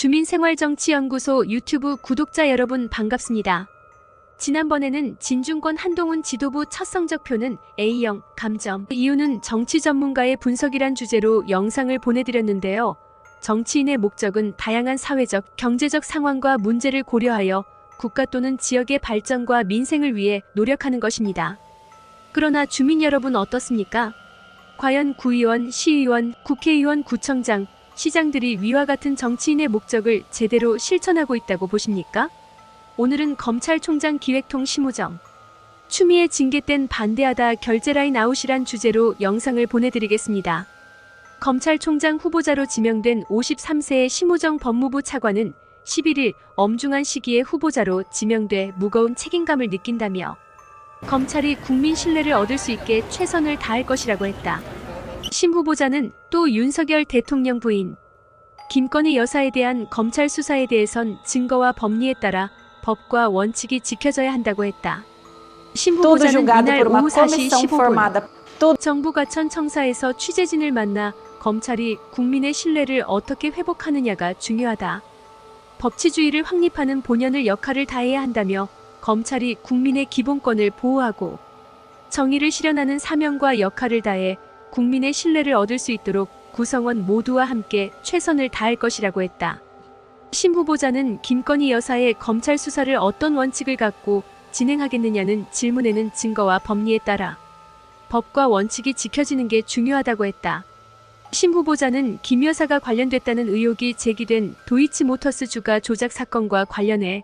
주민생활정치연구소 유튜브 구독자 여러분 반갑습니다. 지난번에는 진중권 한동훈 지도부 첫 성적표는 A형 감점. 이유는 정치 전문가의 분석이란 주제로 영상을 보내드렸는데요. 정치인의 목적은 다양한 사회적, 경제적 상황과 문제를 고려하여 국가 또는 지역의 발전과 민생을 위해 노력하는 것입니다. 그러나 주민 여러분 어떻습니까? 과연 구의원, 시의원, 국회의원, 구청장, 시장들이 위와 같은 정치인의 목적을 제대로 실천하고 있다고 보십니까? 오늘은 검찰총장 기획통 심우정, 추미애 징계 땐 반대하다 결제라인 아웃이란 주제로 영상을 보내드리겠습니다. 검찰총장 후보자로 지명된 53세의 심우정 법무부 차관은 11일 엄중한 시기에 후보자로 지명돼 무거운 책임감을 느낀다며 검찰이 국민 신뢰를 얻을 수 있게 최선을 다할 것이라고 했다. 심 후보자는 또 윤석열 대통령 부인 김건희 여사에 대한 검찰 수사에 대해선 증거와 법리에 따라 법과 원칙이 지켜져야 한다고 했다. 심 Tudo 후보자는 이날 오후 4시 comissão 15분 formada. Tudo 정부 가 천 청사에서 취재진을 만나 검찰이 국민의 신뢰를 어떻게 회복하느냐가 중요하다. 법치주의를 확립하는 본연의 역할을 다해야 한다며 검찰이 국민의 기본권을 보호하고 정의를 실현하는 사명과 역할을 다해 국민의 신뢰를 얻을 수 있도록 구성원 모두와 함께 최선을 다할 것이라고 했다. 심 후보자는 김건희 여사의 검찰 수사를 어떤 원칙을 갖고 진행하겠느냐는 질문에는 증거와 법리에 따라 법과 원칙이 지켜지는 게 중요하다고 했다. 심 후보자는 김 여사가 관련됐다는 의혹이 제기된 도이치모터스 주가 조작 사건과 관련해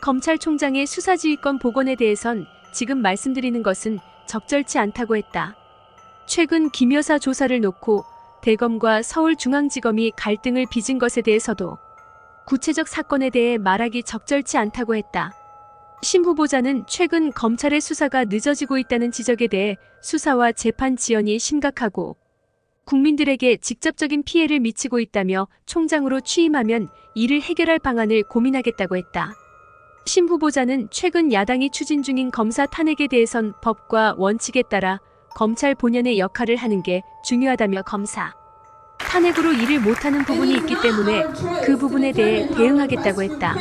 검찰총장의 수사지휘권 복원에 대해선 지금 말씀드리는 것은 적절치 않다고 했다. 최근 김 여사 조사를 놓고 대검과 서울중앙지검이 갈등을 빚은 것에 대해서도 구체적 사건에 대해 말하기 적절치 않다고 했다. 심 후보자는 최근 검찰의 수사가 늦어지고 있다는 지적에 대해 수사와 재판 지연이 심각하고 국민들에게 직접적인 피해를 미치고 있다며 총장으로 취임하면 이를 해결할 방안을 고민하겠다고 했다. 심 후보자는 최근 야당이 추진 중인 검사 탄핵에 대해선 법과 원칙에 따라 검찰 본연의 역할을 하는 게 중요하다며 검사 탄핵으로 일을 못하는 부분이 있기 때문에 그 부분에 대해 대응하겠다고 했다.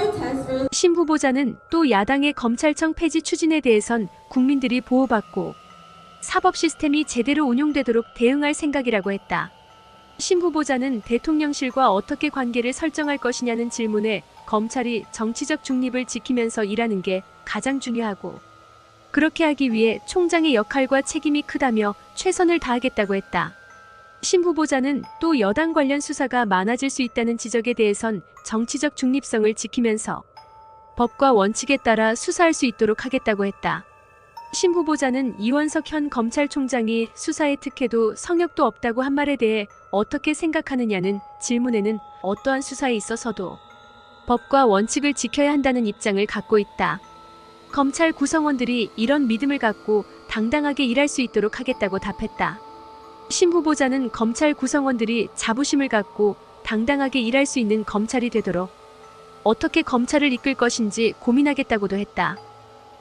심 후보자는 또 야당의 검찰청 폐지 추진에 대해선 국민들이 보호받고 사법 시스템이 제대로 운용되도록 대응할 생각이라고 했다. 심 후보자는 대통령실과 어떻게 관계를 설정할 것이냐는 질문에 검찰이 정치적 중립을 지키면서 일하는 게 가장 중요하고 그렇게 하기 위해 총장의 역할과 책임이 크다며 최선을 다하겠다고 했다. 심 후보자는 또 여당 관련 수사가 많아질 수 있다는 지적에 대해선 정치적 중립성을 지키면서 법과 원칙에 따라 수사할 수 있도록 하겠다고 했다. 심 후보자는 이원석 현 검찰총장이 수사에 특혜도 성역도 없다고 한 말에 대해 어떻게 생각하느냐는 질문에는 어떠한 수사에 있어서도 법과 원칙을 지켜야 한다는 입장을 갖고 있다. 검찰 구성원들이 이런 믿음을 갖고 당당하게 일할 수 있도록 하겠다고 답했다. 심 후보자는 검찰 구성원들이 자부심을 갖고 당당하게 일할 수 있는 검찰이 되도록 어떻게 검찰을 이끌 것인지 고민하겠다고도 했다.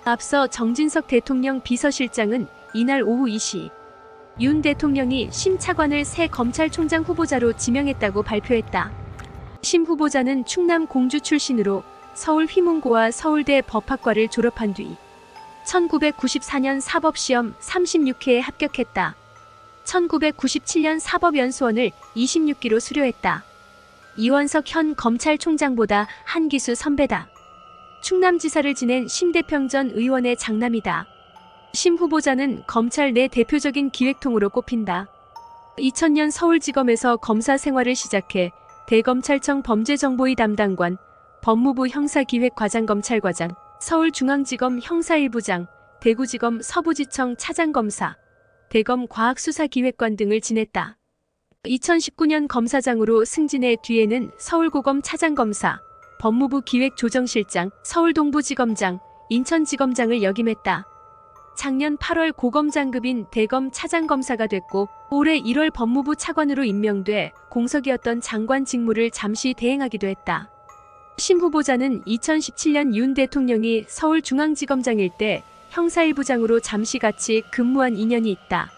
앞서 정진석 대통령 비서실장은 이날 오후 2시 윤 대통령이 심 차관을 새 검찰총장 후보자로 지명했다고 발표했다. 심 후보자는 충남 공주 출신으로 서울 휘문고와 서울대 법학과를 졸업한 뒤 1994년 사법시험 36회에 합격했다. 1997년 사법연수원을 26기로 수료했다. 이원석 현 검찰총장보다 한 기수 선배다. 충남지사를 지낸 심대평 전 의원의 장남이다. 심 후보자는 검찰 내 대표적인 기획통으로 꼽힌다. 2000년 서울지검에서 검사 생활을 시작해 대검찰청 범죄정보위 담당관, 법무부 형사기획과장검찰과장, 서울중앙지검 형사일부장, 대구지검 서부지청 차장검사, 대검 과학수사기획관 등을 지냈다. 2019년 검사장으로 승진해 뒤에는 서울고검 차장검사, 법무부 기획조정실장, 서울동부지검장, 인천지검장을 역임했다. 작년 8월 고검장급인 대검 차장검사가 됐고 올해 1월 법무부 차관으로 임명돼 공석이었던 장관 직무를 잠시 대행하기도 했다. 심 후보자는 2017년 윤 대통령이 서울중앙지검장일 때 형사일부장으로 잠시 같이 근무한 인연이 있다.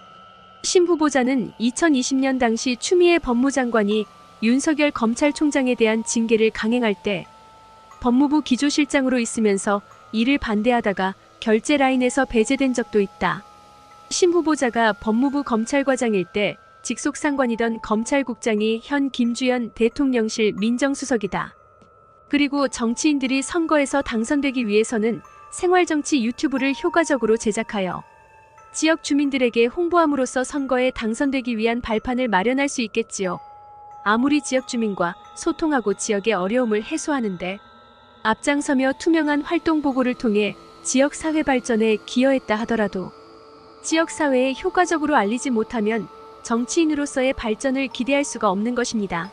심 후보자는 2020년 당시 추미애 법무장관이 윤석열 검찰총장에 대한 징계를 강행할 때 법무부 기조실장으로 있으면서 이를 반대하다가 결제 라인에서 배제된 적도 있다. 심 후보자가 법무부 검찰과장일 때 직속 상관이던 검찰국장이 현 김주현 대통령실 민정수석이다. 그리고 정치인들이 선거에서 당선되기 위해서는 생활정치 유튜브를 효과적으로 제작하여 지역 주민들에게 홍보함으로써 선거에 당선되기 위한 발판을 마련할 수 있겠지요. 아무리 지역 주민과 소통하고 지역의 어려움을 해소하는데 앞장서며 투명한 활동 보고를 통해 지역 사회 발전에 기여했다 하더라도 지역 사회에 효과적으로 알리지 못하면 정치인으로서의 발전을 기대할 수가 없는 것입니다.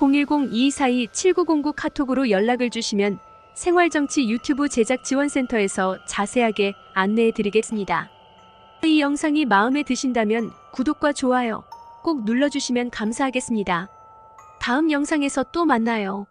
010-2242-7909 카톡으로 연락을 주시면 생활정치 유튜브 제작 지원센터에서 자세하게 안내해 드리겠습니다. 이 영상이 마음에 드신다면 구독과 좋아요 꼭 눌러주시면 감사하겠습니다. 다음 영상에서 또 만나요.